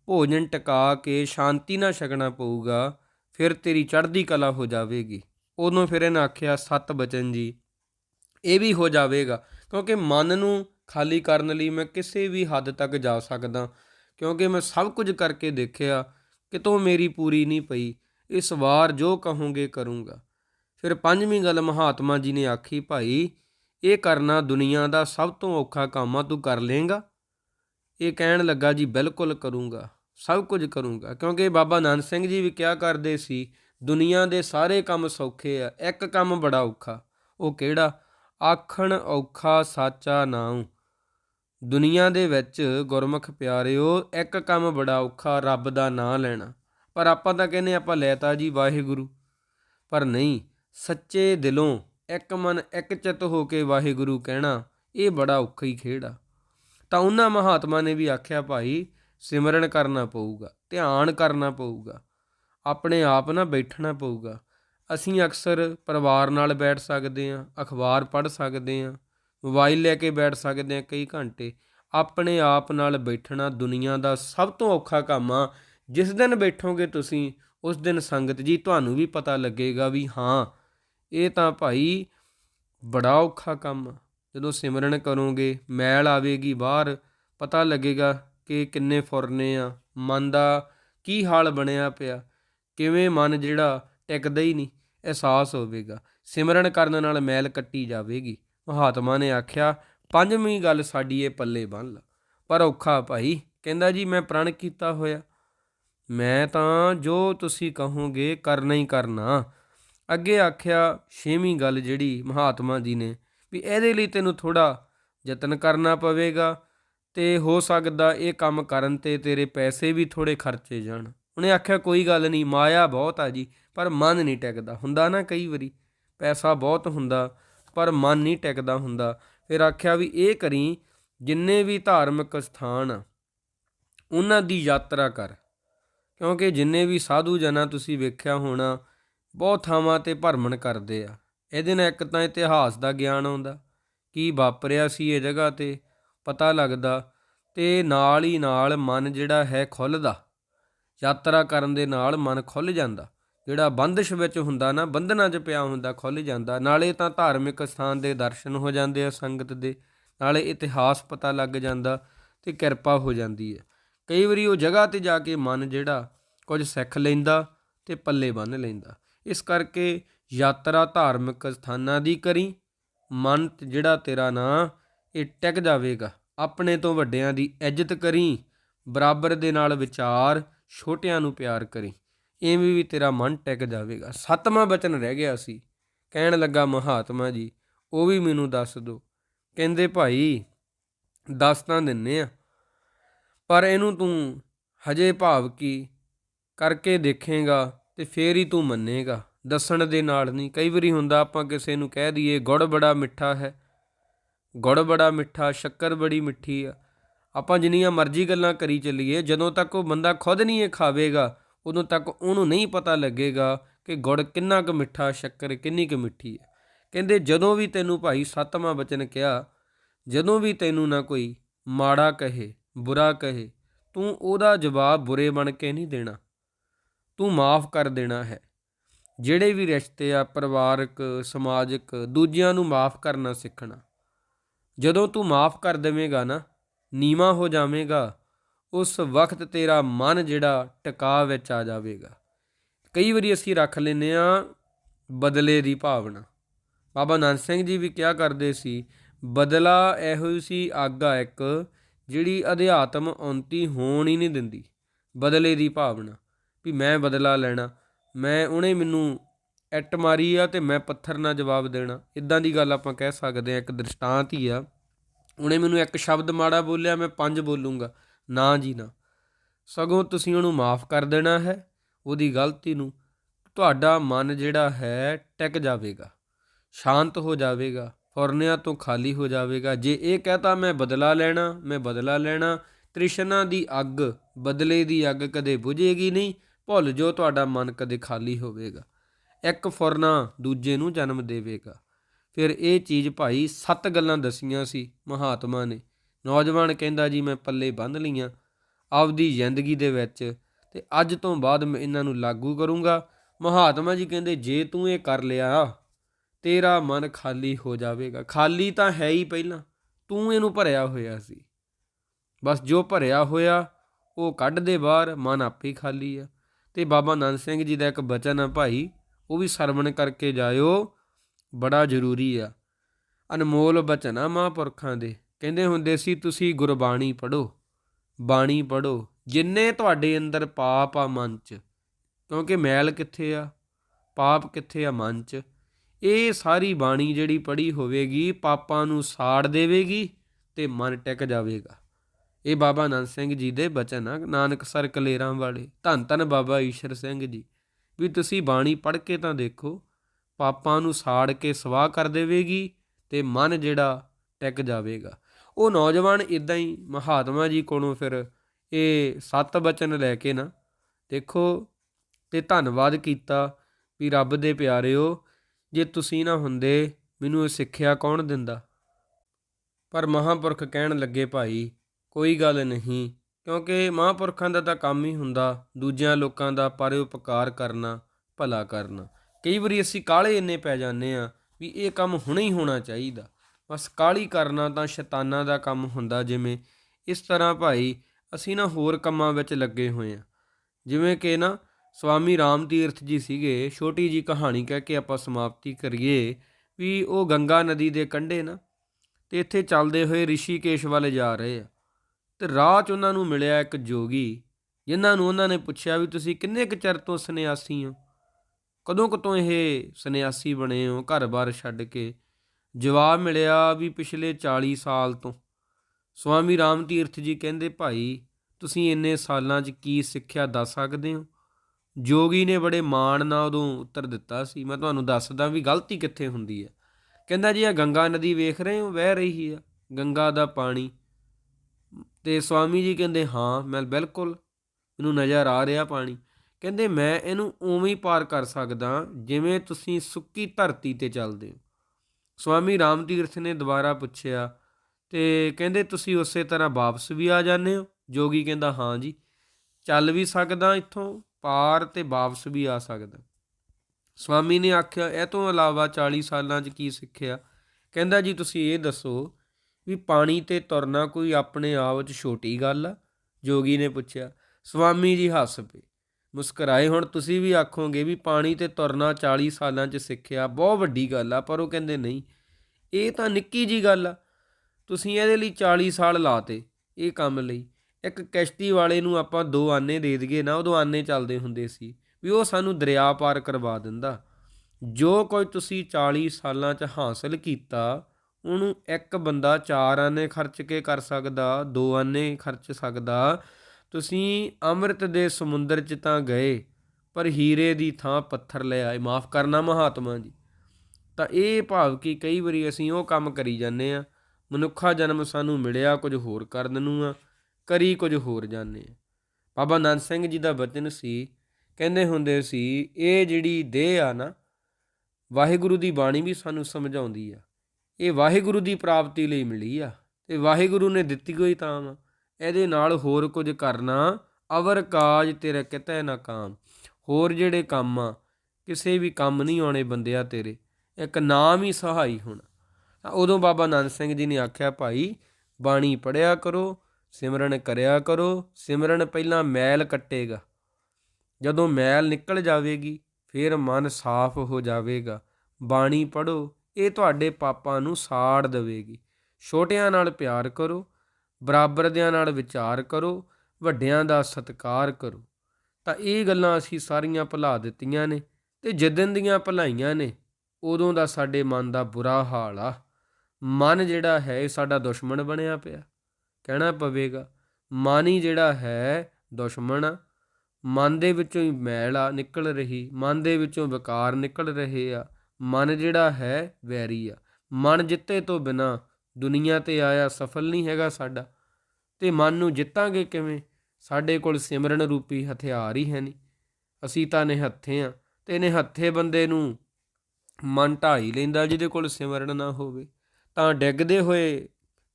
ਭੋਜਨ ਟਿਕਾ ਕੇ ਸ਼ਾਂਤੀ ਨਾਲ ਛਕਣਾ ਪਊਗਾ, ਫਿਰ ਤੇਰੀ ਚੜ੍ਹਦੀ ਕਲਾ ਹੋ ਜਾਵੇਗੀ। ਉਦੋਂ ਫਿਰ ਇਹਨਾਂ ਆਖਿਆ, ਸਤ ਬਚਨ ਜੀ। ਇਹ ਵੀ ਹੋ ਜਾਵੇਗਾ, ਕਿਉਂਕਿ ਮਨ ਨੂੰ ਖਾਲੀ ਕਰਨ ਲਈ ਮੈਂ ਕਿਸੇ ਵੀ ਹੱਦ ਤੱਕ ਜਾ ਸਕਦਾ, ਕਿਉਂਕਿ ਮੈਂ ਸਭ ਕੁਝ ਕਰਕੇ ਦੇਖਿਆ, ਕਿਤੋਂ ਮੇਰੀ ਪੂਰੀ ਨਹੀਂ ਪਈ। ਇਸ ਵਾਰ ਜੋ ਕਹੋਗੇ ਕਰੂੰਗਾ। ਫਿਰ ਪੰਜਵੀਂ ਗੱਲ ਮਹਾਤਮਾ ਜੀ ਨੇ ਆਖੀ, ਭਾਈ, ਇਹ ਕਰਨਾ ਦੁਨੀਆ ਦਾ ਸਭ ਤੋਂ ਔਖਾ ਕੰਮ ਆ, ਤੂੰ ਕਰ ਲੇਗਾ ਇਹ ਕਹਿਣ ਲੱਗਾ, ਜੀ, ਬਿਲਕੁਲ ਕਰੂੰਗਾ, ਸਭ ਕੁਝ ਕਰੂੰਗਾ। ਕਿਉਂਕਿ ਬਾਬਾ ਨਾਨਕ ਸਿੰਘ ਜੀ ਵੀ ਕਿਹਾ ਕਰਦੇ ਸੀ, ਦੁਨੀਆ ਦੇ ਸਾਰੇ ਕੰਮ ਸੌਖੇ ਆ, ਇੱਕ ਕੰਮ ਬੜਾ ਔਖਾ। ਉਹ ਕਿਹੜਾ? ਆਖਣ ਔਖਾ ਸਾਚਾ ਨਾਉ। ਦੁਨੀਆ ਦੇ ਵਿੱਚ ਗੁਰਮੁਖ ਪਿਆਰਿਓ, ਇੱਕ ਕੰਮ ਬੜਾ ਔਖਾ, ਰੱਬ ਦਾ ਨਾਮ ਲੈਣਾ। ਪਰ ਆਪਾਂ ਤਾਂ ਕਹਿੰਦੇ ਆਪਾਂ ਲੈਤਾ ਜੀ ਵਾਹਿਗੁਰੂ। ਪਰ ਨਹੀਂ, ਸੱਚੇ ਦਿਲੋਂ ਇੱਕ ਮਨ ਇੱਕ ਚਿੱਤ ਹੋ ਕੇ ਵਾਹਿਗੁਰੂ ਕਹਿਣਾ, ਇਹ ਬੜਾ ਔਖਾ ਹੀ ਖੇਡ ਆ। ਤਾਂ ਉਹਨਾਂ ਮਹਾਤਮਾ ਨੇ ਵੀ ਆਖਿਆ, ਭਾਈ, ਸਿਮਰਨ ਕਰਨਾ ਪਊਗਾ, ਧਿਆਨ ਕਰਨਾ ਪਊਗਾ, ਆਪਣੇ ਆਪ ਨਾਲ ਬੈਠਣਾ ਪਊਗਾ। ਅਸੀਂ ਅਕਸਰ ਪਰਿਵਾਰ ਨਾਲ ਬੈਠ ਸਕਦੇ ਹਾਂ, ਅਖਬਾਰ ਪੜ੍ਹ ਸਕਦੇ ਹਾਂ, ਮੋਬਾਈਲ ਲੈ ਕੇ ਬੈਠ ਸਕਦੇ ਹਾਂ ਕਈ ਘੰਟੇ। ਆਪਣੇ ਆਪ ਨਾਲ ਬੈਠਣਾ ਦੁਨੀਆ ਦਾ ਸਭ ਤੋਂ ਔਖਾ ਕੰਮ ਆ ਜਿਸ ਦਿਨ ਬੈਠੋਗੇ ਤੁਸੀਂ, ਉਸ ਦਿਨ ਸੰਗਤ ਜੀ ਤੁਹਾਨੂੰ ਵੀ ਪਤਾ ਲੱਗੇਗਾ ਵੀ ਹਾਂ, ਇਹ ਤਾਂ ਭਾਈ ਬੜਾ ਔਖਾ ਕੰਮ ਆ। ਜਦੋਂ ਸਿਮਰਨ ਕਰੋਗੇ, ਮੈਲ ਆਵੇਗੀ ਬਾਹਰ, ਪਤਾ ਲੱਗੇਗਾ ਕਿ ਕਿੰਨੇ ਫੁਰਨੇ ਆ, ਮਨ ਦਾ ਕੀ ਹਾਲ ਬਣਿਆ ਪਿਆ, ਕਿਵੇਂ ਮਨ ਜਿਹੜਾ ਟਿਕਦਾ ਹੀ ਨਹੀਂ, ਅਹਿਸਾਸ ਹੋਵੇਗਾ। ਸਿਮਰਨ ਕਰਨ ਨਾਲ ਮੈਲ ਕੱਟੀ ਜਾਵੇਗੀ। ਮਹਾਤਮਾ ਨੇ ਆਖਿਆ, ਪੰਜਵੀਂ ਗੱਲ ਸਾਡੀ ਇਹ ਪੱਲੇ ਬੰਨ ਲਾ। ਪਰ ਔਖਾ ਭਾਈ, ਕਹਿੰਦਾ ਜੀ ਮੈਂ ਪ੍ਰਣ ਕੀਤਾ ਹੋਇਆ। ਮੈਂ ਤਾਂ ਜੋ ਤੁਸੀਂ ਕਹੋਗੇ ਕਰਨਾ ਹੀ ਕਰਨਾ। ਅੱਗੇ ਆਖਿਆ, ਛੇਵੀਂ ਗੱਲ ਜਿਹੜੀ ਮਹਾਤਮਾ ਜੀ ਨੇ, ਵੀ ਇਹਦੇ ਲਈ ਤੈਨੂੰ ਥੋੜਾ ਯਤਨ ਕਰਨਾ ਪਵੇਗਾ ਤੇ ਹੋ ਸਕਦਾ ਇਹ ਕੰਮ ਕਰਨ ਤੇ ਤੇਰੇ ਪੈਸੇ ਵੀ ਥੋੜੇ ਖਰਚੇ ਜਾਣ। ਉਹਨੇ ਆਖਿਆ, ਕੋਈ ਗੱਲ ਨਹੀਂ, ਮਾਇਆ ਬਹੁਤ ਆ ਜੀ, ਪਰ ਮਨ ਨਹੀਂ ਟਿਕਦਾ। ਹੁੰਦਾ ਨਾ ਕਈ ਵਾਰੀ, ਪੈਸਾ ਬਹੁਤ ਹੁੰਦਾ, ਪਰ ਮਨ ਨਹੀਂ ਟਿਕਦਾ ਹੁੰਦਾ। ਫਿਰ ਆਖਿਆ ਵੀ ਇਹ ਕਰੀ, ਜਿੰਨੇ ਵੀ ਧਾਰਮਿਕ ਸਥਾਨ ਆ, ਉਹਨਾਂ ਦੀ ਯਾਤਰਾ ਕਰ। ਕਿਉਂਕਿ ਜਿੰਨੇ ਵੀ ਸਾਧੂ ਜਨਾਂ ਤੁਸੀਂ ਵੇਖਿਆ ਹੋਣਾ, ਬਹੁਤ ਥਾਵਾਂ ਤੇ ਭਰਮਣ ਕਰਦੇ ਆ। ਇਹਦੇ ਨਾਲ ਇੱਕ ਤਾਂ ਇਤਿਹਾਸ ਦਾ ਗਿਆਨ ਆਉਂਦਾ, ਕੀ ਵਾਪਰਿਆ ਸੀ ਇਹ ਜਗ੍ਹਾ ਤੇ, ਪਤਾ ਲੱਗਦਾ ਤੇ ਨਾਲ ਹੀ ਨਾਲ ਮਨ ਜਿਹੜਾ ਹੈ ਖੁੱਲਦਾ। ਯਾਤਰਾ ਕਰਨ ਦੇ ਨਾਲ ਮਨ ਖੁੱਲ ਜਾਂਦਾ। ਜਿਹੜਾ ਬੰਦਸ਼ ਵਿੱਚ ਹੁੰਦਾ ਨਾ, ਬੰਧਨਾਂ 'ਚ ਪਿਆ ਹੁੰਦਾ ਖੁੱਲ ਜਾਂਦਾ। ਨਾਲੇ ਤਾਂ ਧਾਰਮਿਕ ਸਥਾਨ ਦੇ ਦਰਸ਼ਨ ਹੋ ਜਾਂਦੇ ਆ, ਸੰਗਤ ਦੇ। ਨਾਲੇ ਇਤਿਹਾਸ ਪਤਾ ਲੱਗ ਜਾਂਦਾ ਤੇ ਕਿਰਪਾ ਹੋ ਜਾਂਦੀ ਹੈ। ਕਈ ਵਾਰੀ ਉਹ ਜਗ੍ਹਾ ਤੇ ਜਾ ਕੇ ਮਨ ਜਿਹੜਾ ਕੁਝ ਸਿੱਖ ਲੈਂਦਾ ਤੇ ਪੱਲੇ ਬੰਨ ਲੈਂਦਾ। ਇਸ ਕਰਕੇ ਯਾਤਰਾ ਧਾਰਮਿਕ ਸਥਾਨਾਂ ਦੀ ਕਰੀ, ਮਨ ਜਿਹੜਾ ਤੇਰਾ ਨਾਂ, ਇਹ ਟਿਕ ਜਾਵੇਗਾ। ਆਪਣੇ ਤੋਂ ਵੱਡਿਆਂ ਦੀ ਇੱਜ਼ਤ ਕਰੀ, ਬਰਾਬਰ ਦੇ ਨਾਲ ਵਿਚਾਰ ਛੋਟਿਆਂ ਨੂੰ ਪਿਆਰ ਕਰੀ। ਐਵੇਂ ਵੀ ਤੇਰਾ ਮਨ ਟਿਕ ਜਾਵੇਗਾ। ਸੱਤਵਾਂ ਬਚਨ ਰਹਿ ਗਿਆ ਸੀ। ਕਹਿਣ ਲੱਗਾ ਮਹਾਤਮਾ ਜੀ, ਉਹ ਵੀ ਮੈਨੂੰ ਦੱਸ ਦਿਓ ਕਹਿੰਦੇ ਭਾਈ, ਦੱਸ ਤਾਂ ਦਿੰਨੇ ਆ। ਪਰ ਇਹਨੂੰ ਤੂੰ ਹਜੇ ਭਾਵ ਕੀ ਕਰਕੇ ਦੇਖੇਗਾ ਤੇ ਫੇਰ ਹੀ ਤੂੰ ਮੰਨੇਗਾ। ਦੱਸਣ ਦੇ ਨਾਲ ਨਹੀਂ, ਕਈ ਵਾਰੀ ਹੁੰਦਾ ਆਪਾਂ ਕਿਸੇ ਨੂੰ ਕਹਿ ਦਈਏ, ਗੁੜ ਬੜਾ ਮਿੱਠਾ ਹੈ, ਗੁੜ ਬੜਾ ਮਿੱਠਾ, ਸ਼ੱਕਰ ਬੜੀ ਮਿੱਠੀ ਆ। ਆਪਾਂ ਜਿੰਨੀਆਂ ਮਰਜ਼ੀ ਗੱਲਾਂ ਕਰੀ ਚੱਲੀਏ, ਜਦੋਂ ਤੱਕ ਉਹ ਬੰਦਾ ਖੁਦ ਨਹੀਂ ਇਹ ਖਾਵੇਗਾ, ਉਦੋਂ ਤੱਕ ਉਹਨੂੰ ਨਹੀਂ ਪਤਾ ਲੱਗੇਗਾ ਕਿ ਗੁੜ ਕਿੰਨਾ ਕੁ ਮਿੱਠਾ, ਸ਼ੱਕਰ ਕਿੰਨੀ ਕੁ ਮਿੱਠੀ ਹੈ। ਕਹਿੰਦੇ, ਜਦੋਂ ਵੀ ਤੈਨੂੰ ਭਾਈ ਸੱਤਵਾਂ ਬਚਨ ਕਿਹਾ, ਜਦੋਂ ਵੀ ਤੈਨੂੰ ਨਾ ਕੋਈ ਮਾੜਾ ਕਹੇ ਬੁਰਾ ਕਹੇ, ਤੂੰ ਉਹਦਾ ਜਵਾਬ ਬੁਰੇ ਬਣ ਕੇ ਨਹੀਂ ਦੇਣਾ। ਤੂੰ ਮਾਫ ਕਰ ਦੇਣਾ ਹੈ। ਜਿਹੜੇ ਵੀ ਰਿਸ਼ਤੇ ਆ, ਪਰਿਵਾਰਕ, ਸਮਾਜਿਕ, ਦੂਜਿਆਂ ਨੂੰ ਮਾਫ ਕਰਨਾ ਸਿੱਖਣਾ। ਜਦੋਂ ਤੂੰ ਮਾਫ ਕਰ ਦੇਵੇਂਗਾ ਨਾ, ਨੀਵਾ ਹੋ ਜਾਵੇਂਗਾ, ਉਸ ਵਕਤ ਤੇਰਾ ਮਨ ਜਿਹੜਾ ਟਿਕਾ ਵਿੱਚ ਆ ਜਾਵੇਗਾ। ਕਈ ਵਾਰੀ ਅਸੀਂ ਰੱਖ ਲੈਨੇ ਆ ਬਦਲੇ ਦੀ ਭਾਵਨਾ। ਬਾਬਾ ਨਾਨਕ ਸਿੰਘ ਜੀ ਵੀ ਕਿਹਾ ਕਰਦੇ ਸੀ, ਬਦਲਾ ਇਹੋ ਹੀ ਸੀ, ਆਗਾ ਇੱਕ ਜਿਹੜੀ ਅਧਿਆਤਮ ਉਨਤੀ ਹੋਣ ਹੀ ਨਹੀਂ ਦਿੰਦੀ, ਬਦਲੇ ਦੀ ਭਾਵਨਾ ਵੀ ਮੈਂ ਬਦਲਾ ਲੈਣਾ, ਮੈਂ ਉਹਨੇ ਮੈਨੂੰ ਐਟ ਮਾਰੀ ਆ ਤੇ ਮੈਂ ਪੱਥਰ ਨਾਲ ਜਵਾਬ ਦੇਣਾ। ਇਦਾਂ ਦੀ ਗੱਲ ਆਪਾਂ ਕਹਿ ਸਕਦੇ ਆ ਇੱਕ ਦ੍ਰਿਸ਼ਟਾਂਤ ਹੀ ਆ। ਉਹਨੇ ਮੈਨੂੰ ਇੱਕ ਸ਼ਬਦ ਮਾੜਾ ਬੋਲਿਆ, ਮੈਂ ਪੰਜ ਬੋਲੂੰਗਾ। ਨਾ ਜੀ ਨਾ, ਸਗੋਂ ਤੁਸੀਂ ਉਹਨੂੰ ਮਾਫ ਕਰ ਦੇਣਾ ਹੈ, ਉਹਦੀ ਗਲਤੀ ਨੂੰ। ਤੁਹਾਡਾ ਮਨ ਜਿਹੜਾ ਹੈ, ਟਿਕ ਜਾਵੇਗਾ, ਸ਼ਾਂਤ ਹੋ ਜਾਵੇਗਾ। ਫੁਰਨਿਆਂ ਤੋਂ ਖਾਲੀ ਹੋ ਜਾਵੇਗਾ। ਜੇ ਇਹ ਕਹਤਾ, ਮੈਂ ਬਦਲਾ ਲੈਣਾ, ਮੈਂ ਬਦਲਾ ਲੈਣਾ ਤ੍ਰਿਸ਼ਨਾ ਦੀ ਅੱਗ, ਬਦਲੇ ਦੀ ਅੱਗ ਕਦੇ ਬੁਝੇਗੀ ਨਹੀਂ, ਭੁੱਲ ਜੋ ਤੁਹਾਡਾ ਮਨ ਕਦੇ ਖਾਲੀ ਹੋਵੇਗਾ। ਇੱਕ ਫੁਰਨਾ ਦੂਜੇ ਨੂੰ ਜਨਮ ਦੇਵੇਗਾ। ਫਿਰ ਇਹ ਚੀਜ਼ ਭਾਈ ਸੱਤ ਗੱਲਾਂ ਦਸੀਆਂ ਸੀ ਮਹਾਤਮਾ ਨੇ। ਨੌਜਵਾਨ ਕਹਿੰਦਾ, ਜੀ, ਮੈਂ ਪੱਲੇ ਬੰਨ ਲਈਆਂ ਆਪਦੀ ਜ਼ਿੰਦਗੀ ਦੇ ਵਿੱਚ ਤੇ ਅੱਜ ਤੋਂ ਬਾਅਦ ਮੈਂ ਇਹਨਾਂ ਨੂੰ ਲਾਗੂ ਕਰੂੰਗਾ। ਮਹਾਤਮਾ ਜੀ ਕਹਿੰਦੇ, ਜੇ ਤੂੰ ਇਹ ਕਰ ਲਿਆ ਤੇਰਾ ਮਨ ਖਾਲੀ ਹੋ ਜਾਵੇਗਾ। ਖਾਲੀ ਤਾਂ ਹੈ ਹੀ ਪਹਿਲਾਂ, ਤੂੰ ਇਹਨੂੰ ਭਰਿਆ ਹੋਇਆ ਸੀ। ਬਸ ਜੋ ਭਰਿਆ ਹੋਇਆ, ਉਹ ਕੱਢ ਦੇ ਬਾਹਰ, ਮਨ ਆਪੇ ਖਾਲੀ ਆ। ਤੇ ਬਾਬਾ ਨੰਦ ਸਿੰਘ ਜੀ ਦਾ ਇੱਕ ਬਚਨ ਆ, ਭਾਈ, ਉਹ ਵੀ ਸਰਵਣ ਕਰਕੇ ਜਾਇਓ, ਬੜਾ ਜ਼ਰੂਰੀ ਆ। ਅਨਮੋਲ ਬਚਨ ਆ ਮਹਾਂਪੁਰਖਾਂ ਦੇ। ਕਹਿੰਦੇ ਹੁੰਦੇ ਸੀ, ਤੁਸੀਂ ਗੁਰਬਾਣੀ ਪੜੋ ਬਾਣੀ ਪੜੋ ਜਿੰਨੇ ਤੁਹਾਡੇ ਅੰਦਰ ਪਾਪ ਆ ਮਨ 'ਚ। ਕਿਉਂਕਿ ਮੈਲ ਕਿੱਥੇ ਆ? ਪਾਪ ਕਿੱਥੇ ਆ ਮਨ 'ਚ? ਇਹ ਸਾਰੀ ਬਾਣੀ ਜਿਹੜੀ ਪੜੀ ਹੋਵੇਗੀ, ਪਾਪਾਂ ਨੂੰ ਸਾੜ ਦੇਵੇਗੀ ਤੇ ਮਨ ਟਿਕ ਜਾਵੇਗਾ। ਇਹ ਬਾਬਾ ਨੰਦ ਸਿੰਘ ਜੀ ਦੇ ਬਚਨ ਆ, ਨਾਨਕ ਸਰ ਕਲੇਰਾਂ ਵਾਲੇ। ਧੰਨ ਧੰਨ ਬਾਬਾ ਈਸ਼ਰ ਸਿੰਘ ਜੀ। ਵੀ ਤੁਸੀਂ ਬਾਣੀ ਪੜ੍ਹ ਕੇ ਤਾਂ ਦੇਖੋ, ਪਾਪਾਂ ਨੂੰ ਸਾੜ ਕੇ ਸਵਾਹ ਕਰ ਦੇਵੇਗੀ ਤੇ ਮਨ ਜਿਹੜਾ ਟਿਕ ਜਾਵੇਗਾ। ਉਹ ਨੌਜਵਾਨ ਇਦਾਂ ਹੀ ਮਹਾਤਮਾ ਜੀ ਕੋਲੋਂ ਫਿਰ ਇਹ ਸੱਤ ਬਚਨ ਲੈ ਕੇ ਨਾ ਦੇਖੋ ਤੇ ਧੰਨਵਾਦ ਕੀਤਾ ਵੀ ਰੱਬ ਦੇ ਪਿਆਰਿਓ ਜੇ ਤੁਸੀਂ ਨਾ ਹੁੰਦੇ, ਮੈਨੂੰ ਇਹ ਸਿੱਖਿਆ ਕੌਣ ਦਿੰਦਾ? ਪਰ ਮਹਾਂਪੁਰਖ ਕਹਿਣ ਲੱਗੇ, ਭਾਈ, ਕੋਈ ਗੱਲ ਨਹੀਂ, ਕਿਉਂਕਿ ਮਹਾਂਪੁਰਖਾਂ ਦਾ ਤਾਂ ਕੰਮ ਹੀ ਹੁੰਦਾ, ਦੂਜਿਆਂ ਲੋਕਾਂ ਦਾ ਪਰਉਪਕਾਰ ਕਰਨਾ, ਭਲਾ ਕਰਨਾ। ਕਈ ਵਾਰੀ ਅਸੀਂ ਕਾਲੇ ਇੰਨੇ ਪੈ ਜਾਂਦੇ ਆ ਵੀ ਇਹ ਕੰਮ ਹੁਣੇ ਹੀ ਹੋਣਾ ਚਾਹੀਦਾ। ਬਸ ਕਾਲੀ ਕਰਨਾ ਤਾਂ ਸ਼ੈਤਾਨਾਂ ਦਾ ਕੰਮ ਹੁੰਦਾ ਜਿਵੇਂ, ਇਸ ਤਰ੍ਹਾਂ ਭਾਈ, ਅਸੀਂ ਨਾ ਹੋਰ ਕੰਮਾਂ ਵਿੱਚ ਲੱਗੇ ਹੋਏ ਆ ਜਿਵੇਂ ਕਿ ਨਾ ਸਵਾਮੀ ਰਾਮ ਤੀਰਥ ਜੀ ਸੀਗੇ, ਛੋਟੀ ਜੀ ਕਹਾਣੀ ਕਹਿ ਕੇ ਆਪਾਂ ਸਮਾਪਤੀ ਕਰੀਏ ਵੀ ਉਹ ਗੰਗਾ ਨਦੀ ਦੇ ਕੰਢੇ ਨਾ, ਤੇ ਇੱਥੇ ਚੱਲਦੇ ਹੋਏ ਰਿਸ਼ੀਕੇਸ਼ ਵੱਲ ਜਾ ਰਹੇ ਆ। ਤੇ ਰਾਹ 'ਚ ਉਹਨਾਂ ਨੂੰ ਮਿਲਿਆ ਇੱਕ ਜੋਗੀ, ਜਿਨ੍ਹਾਂ ਨੂੰ ਉਹਨਾਂ ਨੇ ਪੁੱਛਿਆ ਵੀ ਤੁਸੀਂ ਕਿੰਨੇ ਕੁ ਚਿਰ ਤੋਂ ਸੰਨਿਆਸੀ ਹੋ? ਕਦੋਂ ਕਦੋਂ ਇਹ ਸੰਨਿਆਸੀ ਬਣੇ ਹੋ ਘਰ-ਬਾਰ ਛੱਡ ਕੇ? ਜਵਾਬ ਮਿਲਿਆ ਵੀ ਪਿਛਲੇ 40 ਸਾਲ ਤੋਂ। ਸਵਾਮੀ ਰਾਮ ਤੀਰਥ ਜੀ ਕਹਿੰਦੇ, ਭਾਈ, ਤੁਸੀਂ ਇੰਨੇ ਸਾਲਾਂ 'ਚ ਕੀ ਸਿੱਖਿਆ ਦੱਸ ਸਕਦੇ ਹੋ? ਜੋਗੀ ਨੇ ਬੜੇ ਮਾਣ ਨਾਲ ਉਦੋਂ ਉੱਤਰ ਦਿੱਤਾ ਸੀ। ਮੈਂ ਤੁਹਾਨੂੰ ਦੱਸਦਾ ਵੀ ਗਲਤੀ ਕਿੱਥੇ ਹੁੰਦੀ ਹੈ। ਕਹਿੰਦਾ ਜੀ ਇਹ ਗੰਗਾ ਨਦੀ ਵੇਖ ਰਹੇ ਹੋ? ਵਹਿ ਰਹੀ ਆ ਗੰਗਾ ਦਾ ਪਾਣੀ। ਤੇ ਸਵਾਮੀ ਜੀ ਕਹਿੰਦੇ, ਹਾਂ, ਮੈਂ ਬਿਲਕੁਲ, ਮੈਨੂੰ ਨਜ਼ਰ ਆ ਰਿਹਾ ਪਾਣੀ। ਕਹਿੰਦੇ, ਮੈਂ ਇਹਨੂੰ ਉਵੇਂ ਹੀ ਪਾਰ ਕਰ ਸਕਦਾ ਜਿਵੇਂ ਤੁਸੀਂ ਸੁੱਕੀ ਧਰਤੀ ਤੇ ਚੱਲਦੇ ਹੋ। ਸਵਾਮੀ ਰਾਮ ਤੀਰਥ ਨੇ ਦੁਬਾਰਾ ਪੁੱਛਿਆ, ਤੇ ਕਹਿੰਦੇ, ਤੁਸੀਂ ਉਸੇ ਤਰ੍ਹਾਂ ਵਾਪਸ ਵੀ ਆ ਜਾਂਦੇ ਹੋ? ਜੋਗੀ ਕਹਿੰਦਾ, ਹਾਂ ਜੀ, ਚੱਲ ਵੀ ਸਕਦਾ ਇੱਥੋਂ। ਪਾਰ ਤੇ ਵਾਪਸ ਵੀ ਆ ਸਕਦਾ। ਸਵਾਮੀ ਨੇ ਆਖਿਆ, ਇਹ ਤੋਂ ਇਲਾਵਾ 40 ਸਾਲਾਂ 'ਚ ਕੀ ਸਿੱਖਿਆ? ਕਹਿੰਦਾ ਜੀ, ਤੁਸੀਂ ਇਹ ਦੱਸੋ ਵੀ ਪਾਣੀ ਤੇ ਤੁਰਨਾ ਕੋਈ ਆਪਣੇ ਆਪ 'ਚ ਛੋਟੀ ਗੱਲ ਆ? ਜੋਗੀ ਨੇ ਪੁੱਛਿਆ। ਸਵਾਮੀ ਜੀ ਹੱਸ ਪਏ। ਮੁਸਕਰਾਏ, ਹੁਣ ਤੁਸੀਂ ਵੀ ਆਖੋਗੇ ਵੀ ਪਾਣੀ ਤੇ ਤੁਰਨਾ 40 ਸਾਲਾਂ 'ਚ ਸਿੱਖਿਆ ਬਹੁਤ ਵੱਡੀ ਗੱਲ ਆ, ਪਰ ਉਹ ਕਹਿੰਦੇ ਨਹੀਂ। ਇਹ ਤਾਂ ਨਿੱਕੀ ਜੀ ਗੱਲ ਆ। ਤੁਸੀਂ ਇਹਦੇ ਲਈ 40 ਸਾਲ ਲਾਤੇ, ਇਹ ਕੰਮ ਲਈ। ਇੱਕ ਕਿਸ਼ਤੀ ਵਾਲੇ ਨੂੰ ਆਪਾਂ ਦੋ ਆਨੇ ਦੇ ਦਈਏ ਨਾ, ਉਦੋਂ ਆਨੇ ਚੱਲਦੇ ਹੁੰਦੇ ਸੀ ਵੀ ਉਹ ਸਾਨੂੰ ਦਰਿਆ ਪਾਰ ਕਰਵਾ ਦਿੰਦਾ। ਜੋ ਕੋਈ ਤੁਸੀਂ 40 ਸਾਲਾਂ 'ਚ ਹਾਸਲ ਕੀਤਾ, ਉਹਨੂੰ ਇੱਕ ਬੰਦਾ ਚਾਰ ਆਨੇ ਖਰਚ ਕੇ ਕਰ ਸਕਦਾ, ਦੋ ਆਨੇ ਖਰਚ ਸਕਦਾ। ਤੁਸੀਂ ਅੰਮ੍ਰਿਤ ਦੇ ਸਮੁੰਦਰ 'ਚ ਤਾਂ ਗਏ, ਪਰ ਹੀਰੇ ਦੀ ਥਾਂ ਪੱਥਰ ਲੈ ਆਏ। ਮਾਫ ਕਰਨਾ ਮਹਾਤਮਾ ਜੀ। ਤਾਂ ਇਹ ਭਾਵ ਕਿ ਕਈ ਵਾਰੀ ਅਸੀਂ ਉਹ ਕੰਮ ਕਰੀ ਜਾਂਦੇ ਆ ਮਨੁੱਖਾ ਜਨਮ ਸਾਨੂੰ ਮਿਲਿਆ ਕੁਝ ਹੋਰ ਕਰਨ ਨੂੰ ਆ ਕਰੀ ਕੁਝ ਹੋਰ ਜਾਂਦੇ ਆ। ਬਾਬਾ ਨੰਦ ਸਿੰਘ ਜੀ ਦਾ ਵਚਨ ਸੀ, ਕਹਿੰਦੇ ਹੁੰਦੇ ਸੀ, ਇਹ ਜਿਹੜੀ ਦੇਹ ਆ ਨਾ, ਵਾਹਿਗੁਰੂ ਦੀ ਬਾਣੀ ਵੀ ਸਾਨੂੰ ਸਮਝਾਉਂਦੀ ਆ। ਇਹ ਵਾਹਿਗੁਰੂ ਦੀ ਪ੍ਰਾਪਤੀ ਲਈ ਮਿਲੀ ਆ ਤੇ ਵਾਹਿਗੁਰੂ ਨੇ ਦਿੱਤੀ ਹੋਈ ਤਾਂ ਵਾ ਇਹਦੇ ਨਾਲ ਹੋਰ ਕੁਝ ਕਰਨਾ, ਅਵਰ ਕਾਜ ਤੇਰੇ ਕਿਤੇ ਨਾ ਕਾਮ। ਹੋਰ ਜਿਹੜੇ ਕੰਮ ਆ, ਕਿਸੇ ਵੀ ਕੰਮ ਨਹੀਂ ਆਉਣੇ ਬੰਦਿਆ ਤੇਰੇ। ਇੱਕ ਨਾਮ ਹੀ ਸਹਾਈ ਹੋਣਾ। ਉਦੋਂ ਬਾਬਾ ਨੰਦ ਸਿੰਘ ਜੀ ਨੇ ਆਖਿਆ, ਭਾਈ, ਬਾਣੀ ਪੜਿਆ ਕਰੋ ਸਿਮਰਨ ਕਰਿਆ ਕਰੋ, ਸਿਮਰਨ ਪਹਿਲਾਂ ਮੈਲ ਕੱਟੇਗਾ। ਜਦੋਂ ਮੈਲ ਨਿਕਲ ਜਾਵੇਗੀ, ਫਿਰ ਮਨ ਸਾਫ਼ ਹੋ ਜਾਵੇਗਾ। ਬਾਣੀ ਪੜੋ ਇਹ ਤੁਹਾਡੇ ਪਾਪਾਂ ਨੂੰ ਸਾੜ ਦੇਵੇਗੀ। ਛੋਟਿਆਂ ਨਾਲ ਪਿਆਰ ਕਰੋ ਬਰਾਬਰ ਦਿਆਂ ਨਾਲ ਵਿਚਾਰ ਕਰੋ, ਵੱਡਿਆਂ ਦਾ ਸਤਿਕਾਰ ਕਰੋ। ਤਾਂ ਇਹ ਗੱਲਾਂ ਅਸੀਂ ਸਾਰੀਆਂ ਭੁਲਾ ਦਿੱਤੀਆਂ ਨੇ ਤੇ ਜਿੱਦਨ ਦੀਆਂ ਭਲਾਈਆਂ ਨੇ, ਉਦੋਂ ਦਾ ਸਾਡੇ ਮਨ ਦਾ ਬੁਰਾ ਹਾਲ ਆ। ਮਨ ਜਿਹੜਾ ਹੈ, ਇਹ ਸਾਡਾ ਦੁਸ਼ਮਣ ਬਣਿਆ ਪਿਆ। ਕਹਿਣਾ ਪਵੇਗਾ, ਮਨ ਹੀ ਜਿਹੜਾ ਹੈ ਦੁਸ਼ਮਣ ਆ, ਮਨ ਦੇ ਵਿੱਚੋਂ ਹੀ ਮੈਲ ਆ, ਨਿਕਲ ਰਹੀ, ਮਨ ਦੇ ਵਿੱਚੋਂ ਵਿਕਾਰ ਨਿਕਲ ਰਹੇ ਆ, ਮਨ ਜਿਹੜਾ ਹੈ ਵੈਰੀ ਆ। ਮਨ ਜਿੱਤੇ ਤੋਂ ਬਿਨਾ ਦੁਨੀਆ ਤੇ ਆਇਆ ਸਫਲ ਨਹੀਂ ਹੈਗਾ ਸਾਡਾ, ਤੇ ਮਨ ਨੂੰ ਜਿੱਤਾਂਗੇ ਕਿਵੇਂ? ਸਾਡੇ ਕੋਲ ਸਿਮਰਨ ਰੂਪੀ ਹਥਿਆਰ ਹੀ ਹੈ ਨਹੀਂ। ਅਸੀਂ ਤਾਂ ਨਿਹੱਥੇ ਆ, ਤੇ ਨਿਹੱਥੇ ਬੰਦੇ ਨੂੰ ਮਨ ਢਾਈ ਲੈਂਦਾ ਜਿਹਦੇ ਕੋਲ ਸਿਮਰਨ ਨਾ ਹੋਵੇ। ਤਾਂ ਡਿੱਗਦੇ ਹੋਏ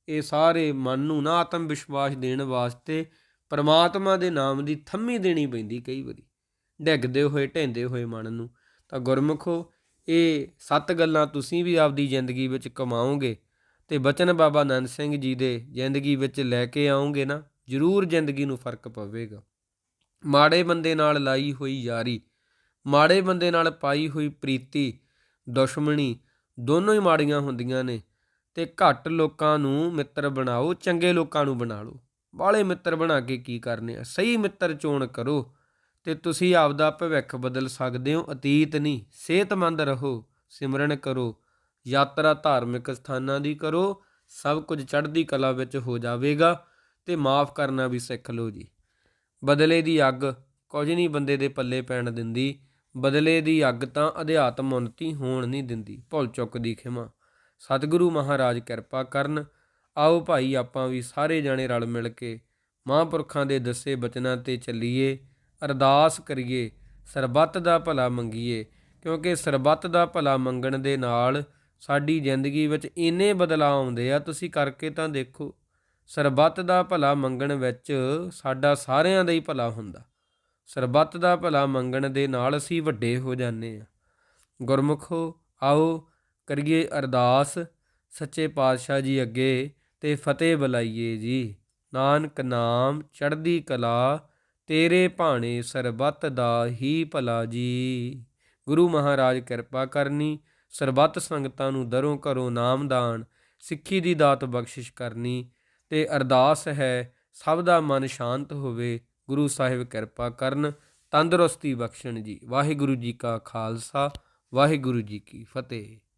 ਇਹ ਸਾਰੇ ਮਨ ਨੂੰ ਨਾ ਆਤਮ ਵਿਸ਼ਵਾਸ ਦੇਣ ਵਾਸਤੇ ਪਰਮਾਤਮਾ ਦੇ ਨਾਮ ਦੀ ਥੰਮੀ ਦੇਣੀ ਪੈਂਦੀ ਕਈ ਵਾਰੀ। ਡਿੱਗਦੇ ਹੋਏ ਢੈਂਦੇ ਹੋਏ ਮਨ ਨੂੰ। ਤਾਂ ਗੁਰਮੁਖੋ, ਇਹ ਸੱਤ ਗੱਲਾਂ ਤੁਸੀਂ ਵੀ ਆਪਦੀ ਜ਼ਿੰਦਗੀ ਵਿੱਚ ਕਮਾਓਗੇ ਤੇ ਬਚਨ ਬਾਬਾ ਨੰਦ ਸਿੰਘ ਜੀ ਦੇ ਜ਼ਿੰਦਗੀ ਵਿੱਚ ਲੈ ਕੇ ਆਓਗੇ ਨਾ, ਜ਼ਰੂਰ ਜ਼ਿੰਦਗੀ ਨੂੰ ਫ਼ਰਕ ਪਵੇਗਾ। ਮਾੜੇ ਬੰਦੇ ਨਾਲ ਲਾਈ ਹੋਈ ਯਾਰੀ, ਮਾੜੇ ਬੰਦੇ ਨਾਲ ਪਾਈ ਹੋਈ ਪ੍ਰੀਤੀ, ਦੁਸ਼ਮਣੀ, ਦੋਨੋਂ ਹੀ ਮਾੜੀਆਂ ਹੁੰਦੀਆਂ ਨੇ। ਤੇ ਘੱਟ ਲੋਕਾਂ ਨੂੰ ਮਿੱਤਰ ਬਣਾਓ, ਚੰਗੇ ਲੋਕਾਂ ਨੂੰ ਬਣਾ ਲਓ। ਬਾਲੇ ਮਿੱਤਰ ਬਣਾ ਕੇ ਕੀ ਕਰਨੇ ਆ? ਸਹੀ ਮਿੱਤਰ ਚੋਣ ਕਰੋ ਤੇ ਤੁਸੀਂ ਆਪਦਾ ਭਵਿੱਖ ਬਦਲ ਸਕਦੇ ਹੋ, ਅਤੀਤ ਨਹੀਂ। ਸਿਹਤਮੰਦ ਰਹੋ, ਸਿਮਰਨ ਕਰੋ, ਯਾਤਰਾ ਧਾਰਮਿਕ ਸਥਾਨਾਂ ਦੀ ਕਰੋ, ਸਭ ਕੁਝ ਚੜ੍ਹਦੀ ਕਲਾ ਵਿੱਚ ਹੋ ਜਾਵੇਗਾ ਤੇ ਮਾਫ ਕਰਨਾ ਵੀ ਸਿੱਖ ਲਓ ਜੀ। ਬਦਲੇ ਦੀ ਅੱਗ ਕੁਝ ਨਹੀਂ ਬੰਦੇ ਦੇ ਪੱਲੇ ਪੈਣ ਦਿੰਦੀ, ਬਦਲੇ ਦੀ ਅੱਗ ਤਾਂ ਅਧਿਆਤਮ ਉਨਤੀ ਹੋਣ ਨਹੀਂ ਦਿੰਦੀ, ਭੁੱਲ ਚੁੱਕ ਦੀ ਖਿਮਾ। ਸਤਿਗੁਰੂ ਮਹਾਰਾਜ ਕਿਰਪਾ ਕਰਨ। ਆਓ ਭਾਈ, ਆਪਾਂ ਵੀ ਸਾਰੇ ਜਾਣੇ ਰਲ ਮਿਲ ਕੇ ਮਹਾਂਪੁਰਖਾਂ ਦੇ ਦੱਸੇ ਬਚਨਾਂ ਤੇ ਚੱਲੀਏ, ਅਰਦਾਸ ਕਰੀਏ, ਸਰਬੱਤ ਦਾ ਭਲਾ ਮੰਗੀਏ, ਕਿਉਂਕਿ ਸਰਬੱਤ ਦਾ ਭਲਾ ਮੰਗਣ ਦੇ ਨਾਲ ਸਾਡੀ ਜ਼ਿੰਦਗੀ ਵਿੱਚ ਇੰਨੇ ਬਦਲਾਅ ਆਉਂਦੇ ਆ, ਤੁਸੀਂ ਕਰਕੇ ਤਾਂ ਦੇਖੋ। ਸਰਬੱਤ ਦਾ ਭਲਾ ਮੰਗਣ ਵਿੱਚ ਸਾਡਾ ਸਾਰਿਆਂ ਦਾ ਹੀ ਭਲਾ ਹੁੰਦਾ। ਸਰਬੱਤ ਦਾ ਭਲਾ ਮੰਗਣ ਦੇ ਨਾਲ ਅਸੀਂ ਵੱਡੇ ਹੋ ਜਾਂਦੇ ਆ। ਗੁਰਮੁਖੋ, ਆਓ ਕਰੀਏ ਅਰਦਾਸ, ਸੱਚੇ ਪਾਤਸ਼ਾਹ ਜੀ ਅੱਗੇ ਤੇ ਫਤਿਹ ਬੁਲਾਈਏ ਜੀ। ਨਾਨਕ ਨਾਮ ਚੜ੍ਹਦੀ ਕਲਾ, ਤੇਰੇ ਭਾਣੇ ਸਰਬੱਤ ਦਾ ਹੀ ਭਲਾ ਜੀ। ਗੁਰੂ ਮਹਾਰਾਜ ਕਿਰਪਾ ਕਰਨੀ, ਸਰਬੱਤ ਸੰਗਤਾਂ ਨੂੰ ਦਰੋਂ ਕਰੋ ਨਾਮਦਾਨ ਸਿੱਖੀ ਦੀ ਦਾਤ ਬਖਸ਼ਿਸ਼ ਕਰਨੀ ਤੇ ਅਰਦਾਸ ਹੈ, ਸਭ ਦਾ ਮਨ ਸ਼ਾਂਤ ਹੋਵੇ, ਗੁਰੂ ਸਾਹਿਬ ਕਿਰਪਾ ਕਰਨ, ਤੰਦਰੁਸਤੀ ਬਖਸ਼ਣ ਜੀ। ਵਾਹਿਗੁਰੂ ਜੀ ਕਾ ਖਾਲਸਾ, ਵਾਹਿਗੁਰੂ ਜੀ ਕੀ ਫਤਿਹ।